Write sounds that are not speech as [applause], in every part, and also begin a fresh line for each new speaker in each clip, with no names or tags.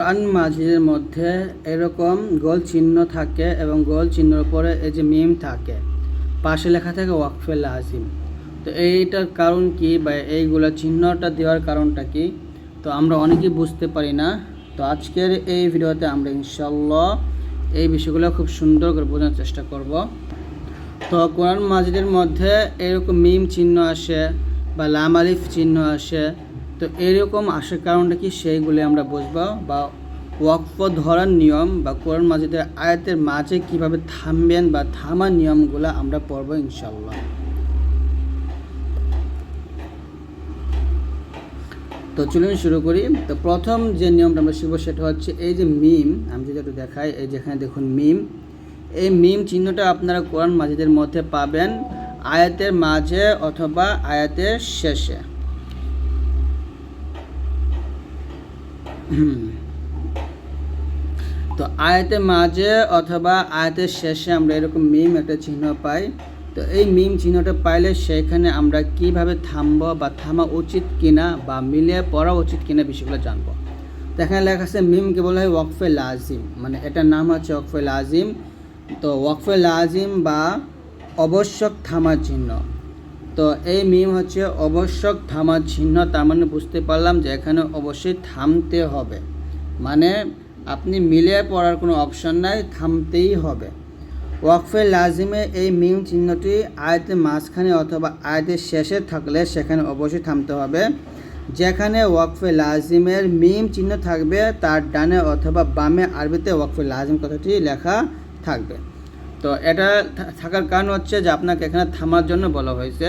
কোরআন মাজিদের মধ্যে এরকম গোল চিহ্ন থাকে এবং গোল চিহ্নের উপরে এই যে মিম থাকে, পাশে লেখা থাকে ওয়াকফে লাজিম। তো এইটার কারণ কি বা এইগুলো চিহ্নটা দেওয়ার কারণটা কি? তো আমরা অনেকেই বুঝতে পারি না। তো আজকের এই ভিডিওতে আমরা ইনশাল্লাহ এই বিষয়গুলো খুব সুন্দর করে বোঝার চেষ্টা করব। তো কোরআন মাজিদের মধ্যে এরকম মিম চিহ্ন আসে বা লাম আলিফ চিহ্ন আসে তো এরকম আসার কারণটা কি সেইগুলি আমরা বুঝব বা ওয়াকফ ধরার নিয়ম বা কোরআন মাজিদের আয়াতের মাঝে কীভাবে থামবেন বা থামার নিয়মগুলো আমরা পড়ব ইনশাল্লাহ তো চলুন শুরু করি। তো প্রথম যে নিয়মটা আমরা শিখব সেটা হচ্ছে এই যে মিম, আমি যদি একটু দেখাই, এই যেখানে দেখুন মিম। এই মিম চিহ্নটা আপনারা কোরআন মাজিদের মধ্যে পাবেন আয়াতের মাঝে অথবা আয়াতের শেষে হুম। [clears throat] তো আয়াতের মাঝে অথবা আয়াতের শেষে আমরা এরকম মিম একটা চিহ্ন পাই। তো এই মিম চিহ্নটা পাইলে সেখানে আমরা কীভাবে থামবো বা থামা উচিত কিনা বা মিলিয়ে পড়া উচিত কিনা বিষয়গুলো জানব। তো এখানে লেখা আছে মিমকে বলা হয় ওয়াকফে লাজিম। মানে এটার নাম হচ্ছে ওয়াকফে লাজিম। তো ওয়াকফে লাজিম বা অবশ্যক থামার চিহ্ন। তো এই মিম হচ্ছে অবশ্যক থামার চিহ্ন, তার মানে বুঝতে পারলাম যে এখানে অবশ্যই থামতে হবে। মানে আপনি মিলিয়ে পড়ার কোনো অপশন নাই, থামতেই হবে। ওয়াকফে লাজিমে এই মিম চিহ্নটি আয়তের মাঝখানে অথবা আয়তের শেষে থাকলে সেখানে অবশ্যই থামতে হবে। যেখানে ওয়াকফে লাজিমের মিম চিহ্ন থাকবে, তার ডানে অথবা বামে আরবিতে ওয়াকফে লাজিম কথাটি লেখা থাকবে। তো এটা থাকার কারণ হচ্ছে যে আপনাকে এখানে থামার জন্য বলা হয়েছে।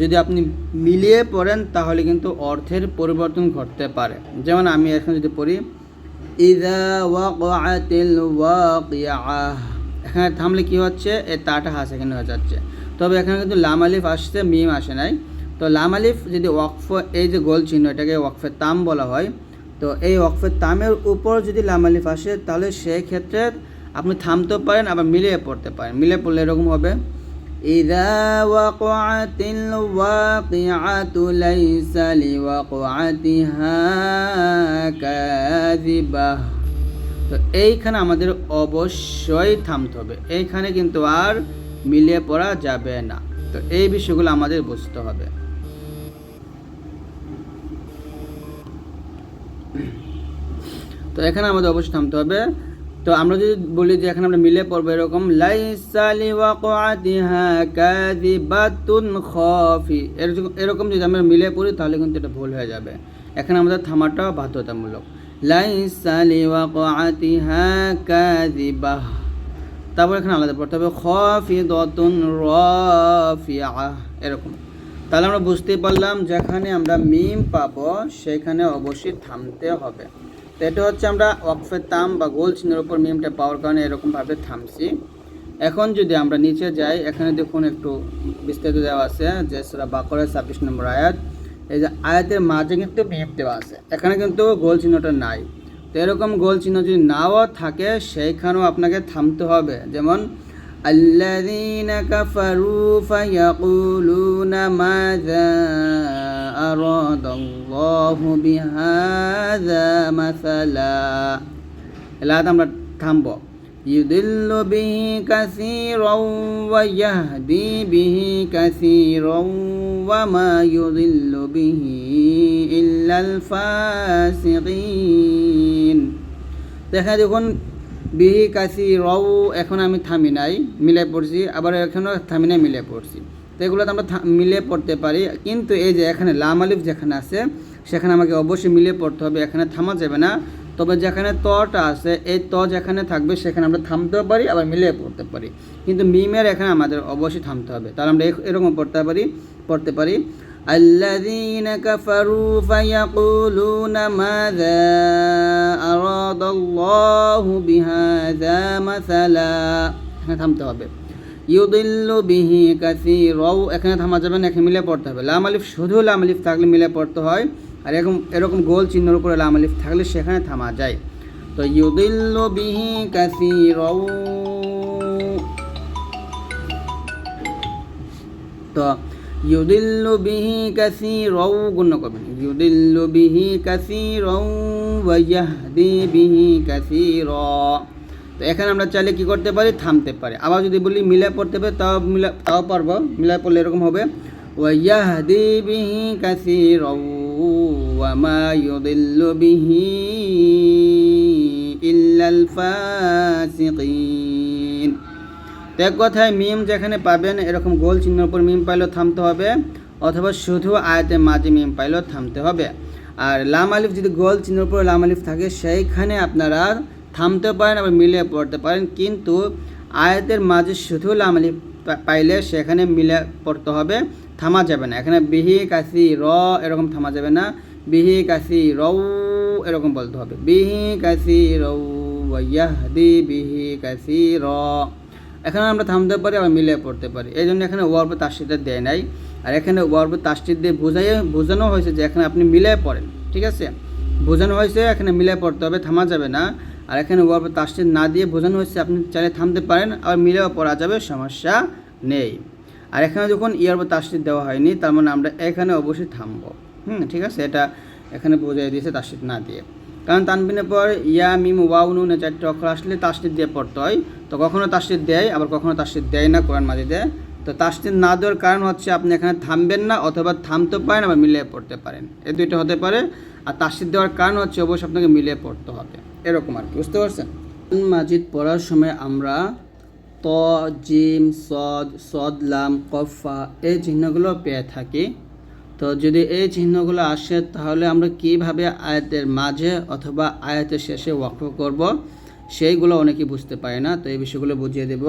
যদি আপনি মিলিয়ে পড়েন তাহলে কিন্তু অর্থের পরিবর্তন ঘটতে পারে। যেমন আমি এখন যদি পড়ি এখানে থামলে কি হচ্ছে? এ তাটা হাস এখানে হয়ে যাচ্ছে। তবে এখানে কিন্তু লাম আলিফ আসছে, মিম আসে নাই। তো লাম আলিফ যদি ওয়াকফ, এই যে গোল চিহ্ন, এটাকে ওয়াকফে তাম বলা হয়, তো এই ওয়াকফে তামের উপর যদি লাম আলিফ আসে, তাহলে সেই ক্ষেত্রে আপনি থামতেও পারেন আবার মিলিয়ে পড়তে পারেন মিলিয়ে পড়লে এরকম হবে إذا وقعت الواقعة ليس لوقعتها كاذبة তো এইখানে আমাদের অবশ্যই থামতে হবে এইখানে কিন্তু আর মিলিয়ে পড়া যাবে না তো এই বিষয়গুলো আমাদের বুঝতে হবে তো এখানে আমাদের অবশ্যই থামতে হবে তো আমরা যদি বলি যে এখানে আমরা মিলে পড়ব এরকম লাইসালি ওয়াকাতিহা খাফি। এরকম এরকম যদি আমরা মিলে পড়ি, তাহলে কিন্তু এটা ভুল হয়ে যাবে। এখানে আমাদের থামাটা বাধ্যতামূলক। লাইসালি ওয়াকাতিহা তারপর এখানে আলাদা পড়তে হবে, খাফিদাতুন রাফিআ। এরকম। তাহলে আমরা বুঝতে পারলাম, যেখানে আমরা মিম পাবো, সেখানে অবশ্যই থামতে হবে। তো এটা হচ্ছে আমরা অফের থাম বা গোল চিহ্নের উপর মিমটা পাওয়ার কারণে এরকমভাবে থামছি। এখন যদি আমরা নিচে যাই, এখানে দেখুন একটু বিস্তারিত দেওয়া আছে, যে সেটা বাঁকড়ের ছাব্বিশ নম্বর আয়াত। এই যে আয়াতের মাঝে কিন্তু মিম দেওয়া আছে, এখানে কিন্তু গোল চিহ্নটা নাই। তো এরকম গোল চিহ্ন যদি নাও থাকে, সেইখানেও আপনাকে থামতে হবে। যেমন الذين كفروا فيقولون ماذا أراد الله بهذا مثلا এলাহাতে আমরা থামব يضل به كثيرا ويهدي به كثيرا وما يضل به إلا الفاسقين দেখা দেখুন বিহি কাশি, রও, এখন আমি থামি নাই মিলে পড়ছি, আবার এখানেও থামি নাই মিলে পড়ছি। তো এগুলো তো আমরা মিলে পড়তে পারি, কিন্তু এই যে এখানে লাম আলিফ যেখানে আছে, সেখানে আমাকে অবশ্যই মিলে পড়তে হবে, এখানে থামা যাবে না। তবে যেখানে তটা আছে, এই ত যেখানে থাকবে, সেখানে আমরা থামতেও পারি, আবার মিলে পড়তে পারি। কিন্তু মিমের এখানে আমাদের অবশ্যই থামতে হবে। তাহলে আমরা এরকম পড়তে পারি পড়তে পারি। الذين كفروا فيقولون ماذا أراد الله بهذا مثلا এখানে থামতে হবে ইউদিল্লু বিহি কাসিরাও এখানে থামা যাবে না এখানে মিলে পড়তে হবে লাম আলিফ শুধু লাম আলিফ থাকলে মিলে পড়তে হয় আর এরকম এরকম গোল চিহ্নের উপরে লাম আলিফ থাকলে সেখানে থামা যায় তো ইউদিল্লু বিহি কাসিরাও তো ইউদিল্লু বিহি কাসীরাও গুণ করবেন ইউদিল্লু বিহি কাসীরাও ওয়া ইয়াহদি বিহি কাসীরা। তো এখানে আমরা চাইলে কি করতে পারি? থামতে পারি। আবার যদি বলি মিলায় পড়তে পারি তাও মিলা, তাও পারব। মিলায় পড়লে এরকম হবে ওয়াইয়াহদি বিহি কাসীরাও ওয়া মা ইউদিল্লু বিহি ইল্লাল ফাসিকিন। এক কথায় মিম যেখানে পাবেন, এরকম গোল চিহ্নের উপর মিম পাইলেও থামতে হবে, অথবা শুধু আয়তের মাঝে মিম পাইলেও থামতে হবে। আর লাম আলিফ যদি গোল চিহ্নের উপর লাম আলিফ থাকে, সেইখানে আপনারা থামতে পারেন, আবার মিলিয়ে পড়তে পারেন, কিন্তু আয়াতের মাঝে শুধু লাম আলিফ পাইলে সেখানে মিলে পড়তে হবে, থামা যাবে না। এখানে বিহি, কাসি, র এরকম থামা যাবে না। বিহি, কাসি রৌ এরকম বলতে হবে। বিহি, কাসি রৌ ইয়াহদি বিহি, কাসি, র। এখানে আমরা থামতে পারি আবার মিলিয়ে পড়তে পারি। এই জন্য এখানে ওয়ার্ব তাস্তিটা দেয় নাই। আর এখানে ওয়ার্ব তাস্তির দিয়ে বোঝাই, বোঝানো হয়েছে যে এখানে আপনি মিলিয়ে পড়েন, ঠিক আছে? বোঝানো হয়েছে, এখানে মিলিয়ে পড়তে হবে, থামা যাবে না। আর এখানে ওয়ার্ব তাস্তির না দিয়ে বোঝানো হয়েছে, আপনি চাইলে থামতে পারেন আর মিলেও পড়া যাবে, সমস্যা নেই। আর এখানে যখন ইয়ার্ব তাস্তির দেওয়া হয়নি, তার মানে আমরা এখানে অবশ্যই থামবো। হুম, ঠিক আছে? এটা এখানে বোঝাই দিয়েছে তাস্তির না দিয়ে। কারণ তানবিনের পর ইয়া, মিম ওয়াউ নুন চারটে অক্ষর আসলে তাস্তির দিয়ে পড়তে হয়। তো কখনো তাস্তির দেয়, আবার কখনো তাস্তির দেয় না কোরআন মাজিদে। তো তাস্তির না দেওয়ার কারণ হচ্ছে আপনি এখানে থামবেন না অথবা থামতে পারেন আবার মিলিয়ে পড়তে পারেন। এই দুইটা হতে পারে। আর তাস্তির দেওয়ার কারণ হচ্ছে অবশ্যই আপনাকে মিলিয়ে পড়তে হবে। এরকম আর কি, বুঝতে পারছেন? কোরআন মাজিদ পড়ার সময় আমরা ত, জিম, সদ সদ, লাম, কফা এই চিহ্নগুলো পেয়ে থাকি। তো যদি এই চিহ্নগুলো আসে, তাহলে আমরা কীভাবে আয়াতের মাঝে অথবা আয়াতের শেষে ওয়াকফ করব? সেইগুলো অনেকেই বুঝতে পারে না, তো এই বিষয়গুলো বুঝিয়ে দেব।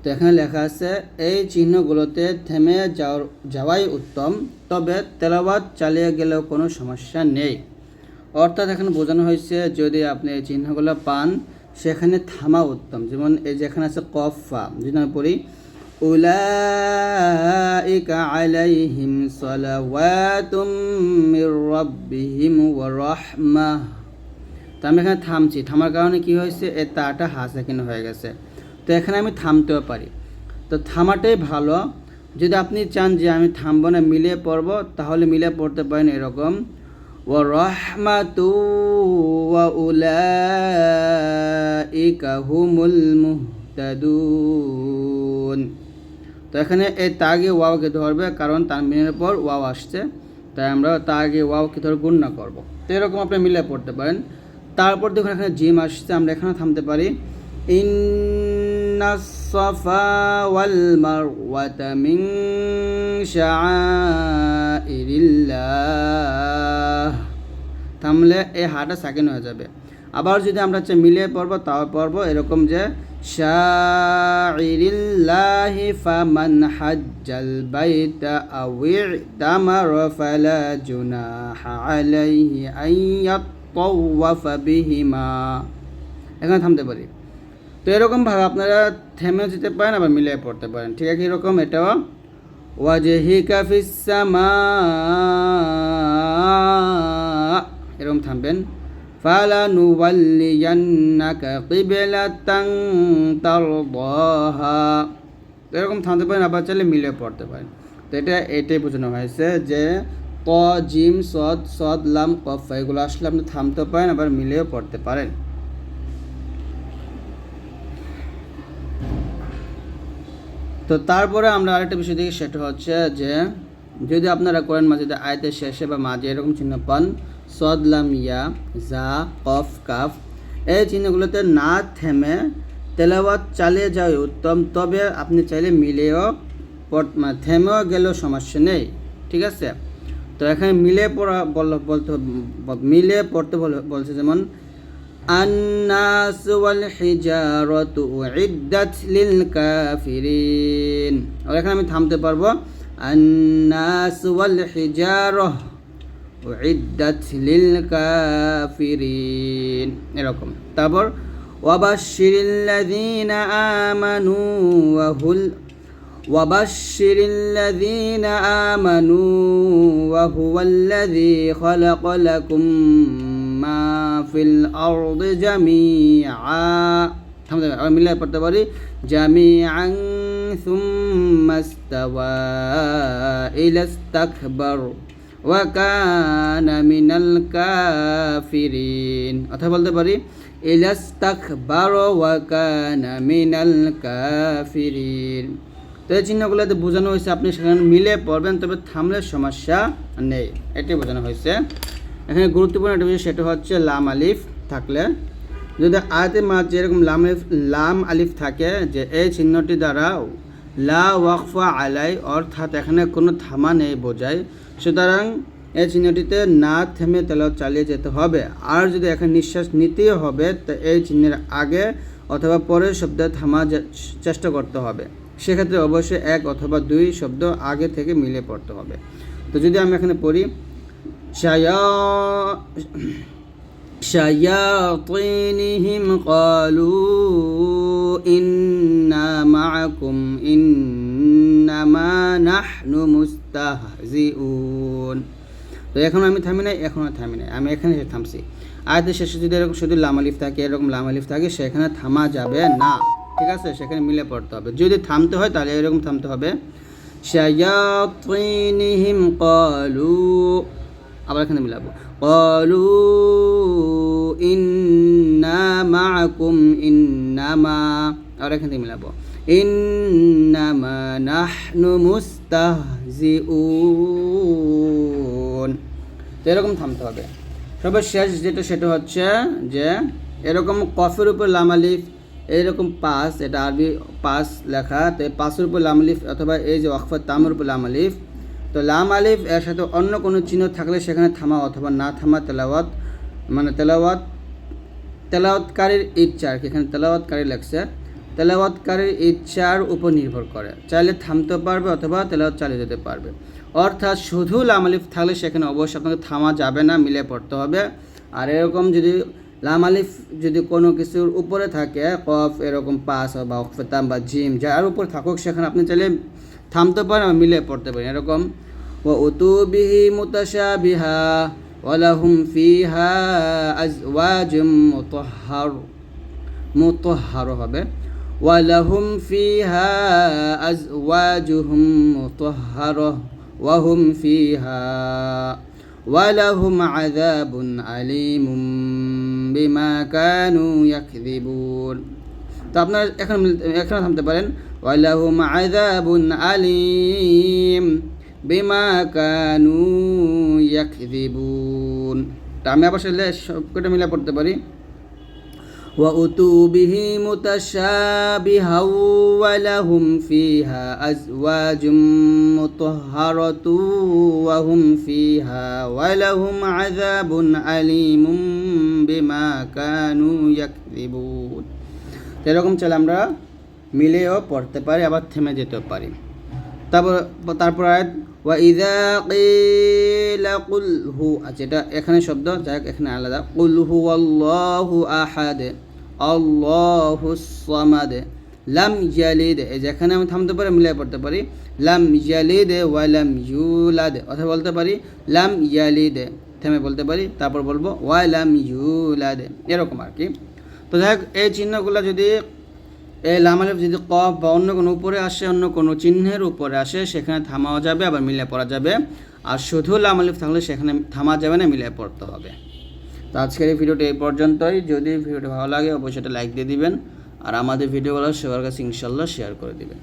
তো এখানে লেখা আছে, এই চিহ্নগুলোতে থেমে যাওয়ার, যাওয়াই উত্তম, তবে তেলাবাদ চালিয়ে গেলেও কোনো সমস্যা নেই। অর্থাৎ এখানে বোঝানো হয়েছে, যদি আপনি এই চিহ্নগুলো পান, সেখানে থামা উত্তম। যেমন এই যেখানে আছে কফা, যদি আমি পড়ি আলাইহিম সালাওয়াতুম মির রাব্বিহিম ওয়া রাহমাহ। তো আমি এখানে থামছি। থামার কারণে কি হয়েছে? এ তাটা হাসাকিন হয়ে গেছে। তো এখানে আমি থামতেও পারি। তো থামাটাই ভালো। যদি আপনি চান যে আমি থামবো না, মিলিয়ে পড়ব, তাহলে মিলিয়ে পড়তে পারেন এরকম। ও রহমাতু ওয়া উলাইকা হুমুল মুহতাদুন। তো এখানে এই তাগে ওয়াওকে ধরবে, কারণ তার তানবিনের পর ওয়াও আসছে। তাই আমরা তাগে ওয়াওকে ধরে গুণনা করব। তো এরকম আপনি মিলে পড়তে পারেন। তারপর দেখুন এখানে জিম আসছে, আমরা এখানে থামতে পারি। ইন্নাসফা ওয়াল থামলে এই হাটা সাকিন হয়ে যাবে। আবার যদি আমরা হচ্ছে মিলিয়ে পড়ব, তাও পড়ব, এরকম যে শাইরিল্লাহি ফামান হাজ্জাল বাইতা আও ইতামার ফালা জুনাহা আলাইহি আন ইয়াতাওয়াফা বিহিমা এখানে থামতে পারি। তো এরকমভাবে আপনারা থেমে যেতে পারেন, আবার মিলিয়ে পড়তে পারেন। ঠিক আছে, এরকম এটাও ওয়াজহিকা ফিস সামা। এরকম থামবেন। ফালা নুওয়াল্লিয়ান্নাকা কিবলাতান তারদাহা। এরকম থামতে পারেন, আবার চাইলে মিলে পড়তে পারেন। তো এটা, এটাই বোঝানো হয়েছে যে ক, জিম, সদ সদ, লাম, কফ, এগুলো আসলে আপনি থামতে পারেন, আবার মিলেও পড়তে পারেন। তো তারপরে আমরা আরেকটা বিষয় দেখি, সেটা হচ্ছে যে যদি আপনারা কোরআন মাঝে আয়তের শেষে বা মাঝে এরকম চিহ্ন পান সদলাম ইয়া জা কফ কাফ এই চিহ্নগুলোতে না থেমে তেলাওয়াত চালিয়ে যাওয়াই উত্তম তবে আপনি চাইলে মিলেও পড়- মানে থেমেও গেলেও সমস্যা নেই ঠিক আছে তো এখানে মিলে পড়া বল- বলতে ব- মিলে পড়তে বল- বলছে যেমন الناس والحجارة أعدت للكافرين আর এখানে আমি থামতে পারবো الناس والحجارة أعدت للكافرين এরকম তারপর وبشر الذين آمنوا وهل وبشر الذين آمنوا وهو الذي خلق لكم ما في الأرض جميعا থামতে হবে আবার মিলিয়ে পড়তে পারি জামিআন সুম্মা ইস্তাওয়া ইলাস্তাকবার ওয়া কানা মিনাল কাফিরিন অথবা বলতে পারি ইলাস্তাকবার ওয়া কানা মিনাল কাফিরিন তো এই চিহ্নগুলোতে বোঝানো হয়েছে, আপনি সেখানে মিলে পড়বেন, তবে থামলে সমস্যা নেই। এটাই বোঝানো হয়েছে। এখানে গুরুত্বপূর্ণ একটা বিষয়, সেটা হচ্ছে লাম আলিফ থাকলে। যদি আয়াতের মাঝে এরকম লাম আলিফ লাম আলিফ থাকে, যে এই চিহ্নটি দ্বারা লা ওয়াকফা আলাই, অর্থাৎ এখানে কোনো থামা নেই বোঝায়। সুতরাং এই চিহ্নটিতে না থেমে তেল চালিয়ে যেতে হবে। আর যদি এখানে নিঃশ্বাস নিতে হবে, তো এই চিহ্নের আগে অথবা পরে শব্দ থামা চেষ্টা করতে হবে। সেক্ষেত্রে অবশ্যই এক অথবা দুই শব্দ আগে থেকে মিলে পড়তে হবে। তো যদি আমি এখানে পড়ি, শায়া কালু ইন্না معكم إنما نحن مستهزئون তো এখন আমি থামি নাই এখনও থামি নাই আমি এখানে এসে থামছি আয়াতের শেষে যদি এরকম শুধু লামালিফ থাকে এরকম লামালিফ থাকে সেখানে থামা যাবে না ঠিক আছে সেখানে মিলে পড়তে হবে যদি থামতে হয় তাহলে এরকম থামতে হবে শায়াতিনহিম ক্বালু আবার এখানে মিলাবো ক্বালু ইন্না মাআকুম ইন্নামা আবার এখান থেকে মিলাবো। ইন্নামা নাহনু এরকম থামতে হবে। সর্বশেষ যেটা, সেটা হচ্ছে যে এরকম কফের উপর লামালিফ এইরকম পাস, এটা আরবি পাস লেখা, তো পাসের উপর লামালিফ অথবা এই যে অক্ষর তামের উপর লামালিফ তো লাম আলিফ এর সাথে অন্য কোনো চিহ্ন থাকলে সেখানে থামা অথবা না থামা তেলাওয়াত মানে তেলাওয়াত, তেলাওয়াতকারীর ইচ্ছা আর কি, এখানে তেলাওয়াতকারী লেখছে। তেলাওয়াতকারীর ইচ্ছার উপর নির্ভর করে। চাইলে থামতে পারবে অথবা তেলাওয়াত চালিয়ে যেতে পারবে। অর্থাৎ শুধু লামালিফ থাকলে সেখানে অবশ্যই আপনাকে থামা যাবে না মিলে পড়তে হবে। আর এরকম যদি লামালিফ যদি কোনো কিছুর উপরে থাকে, কফ, এরকম পাস বা অফেতাম বা জিম, যার উপর থাকুক, সেখানে আপনি চাইলে থামতে পারেন মিলে পড়তে পারেন। এরকম ও উতুবিহি মুতাশাবিহা ওয়ালাহুম ফিহা আজওয়াজুম মুতাহহার মুতাহহার হবে। ওয়ালাহুম ফিহা আজওয়াজুহুম মুতাহহারা ওয়াহুম ফিহা ولهم عذاب أليم بما كانوا يكذبون তো আপনারা এখন এখানে থামতে পারেন ওয়ালাহুম আযাবুন আলিম বিমা কানু ইয়াকযিবুন তা আমি আবার সেটা সবকটা মিলে পড়তে পারি وأتوا به متشابها ولهم فيها أزواج مطهرة وهم فيها ولهم عذاب أليم بما كانوا يكذبون এরকম চাইলে আমরা মিলেও পড়তে পারি আবার থেমে যেতেও পারি তারপর তারপর আয়াত, ওয়া ইযা কিলা কুল হু আচ্ছা এটা এখানে শব্দ যাই এখানে আলাদা। কুল হু আল্লাহু আহাদ, আল্লাহু সামাদ, লাম ইয়ালিদ এই যেখানে আমি থামতে পারি, মিলিয়ে পড়তে পারি। লাম ইয়ালিদ ওয়া লাম ইউলাদ অথবা বলতে পারি, লাম ইয়ালিদ থেমে বলতে পারি। তারপর বলব, ওয়া লাম ইউলাদ এরকম আর কি। তো যাই এই চিহ্নগুলো যদি এই লামালিফ যদি কফ বা অন্য কোনো উপরে আসে, অন্য কোনো চিহ্নের উপরে আসে, সেখানে থামাও যাবে, আবার মিলে পড়া যাবে। আর শুধু লামালিফ থাকলে সেখানে থামা যাবে না মিলে পড়তে হবে। তো আজকের এই ভিডিওটি এই পর্যন্তই। যদি ভিডিওটি ভালো লাগে, অবশ্যই এটা লাইক দিয়ে দিবেন। আর আমাদের ভিডিওগুলো সবার কাছে ইনশাল্লাহ শেয়ার করে দিবেন।